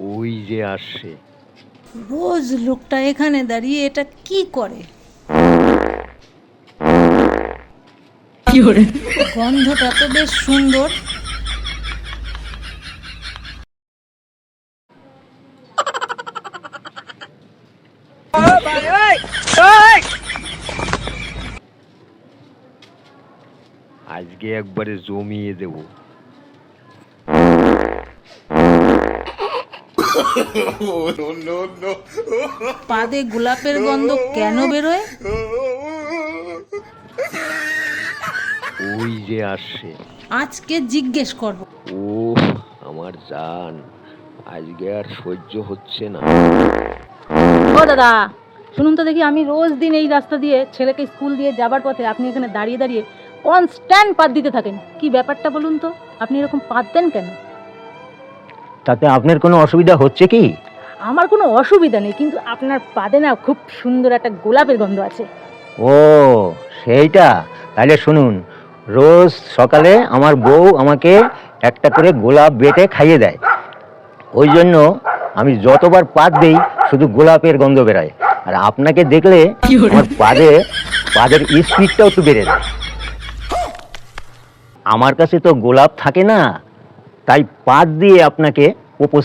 ওই যে আসছে। রোজ লোকটা এখানে দাঁড়িয়ে এটা কি করে? গন্ধটা তো বেশ সুন্দর। আজকে একবারে জমিয়ে দেব। পাদে গোলাপের গন্ধ কেন বেরোয়? ওই যে আসছে। আজকে জিজ্ঞেস করব। ও আমার জান আজকে আর সহ্য হচ্ছে না। ও দাদা শুনুন তো দেখি আমি রোজ দিন এই রাস্তা দিয়ে ছেলেকে স্কুল দিয়ে যাবার পথে আপনি এখানে দাঁড়িয়ে দাঁড়িয়ে কনস্ট্যান্ট পাত দিতে থাকেন। কি ব্যাপারটা বলুন তো? আপনি এরকম পাত দেন কেন? তাতে আপনার কোনো অসুবিধা হচ্ছে কি? আমার কোনো অসুবিধা নেই কিন্তু আপনার পাদে না খুব সুন্দর একটা গোলাপের গন্ধ আছে। ও সেইটা? তাহলে শুনুন রোজ সকালে আমার বউ আমাকে একটা করে গোলাপ বেটে খাইয়ে দেয়। ওই জন্য আমি যতবার পাত দেই শুধু গোলাপের গন্ধ বেরোয়। আর আপনাকে দেখলে আমার পাদে পাদের স্পিডটাও একটু বেড়ে যায়। আমার কাছে তো গোলাপ থাকে না তাই পাত দিয়ে আপনাকে প্রপোজ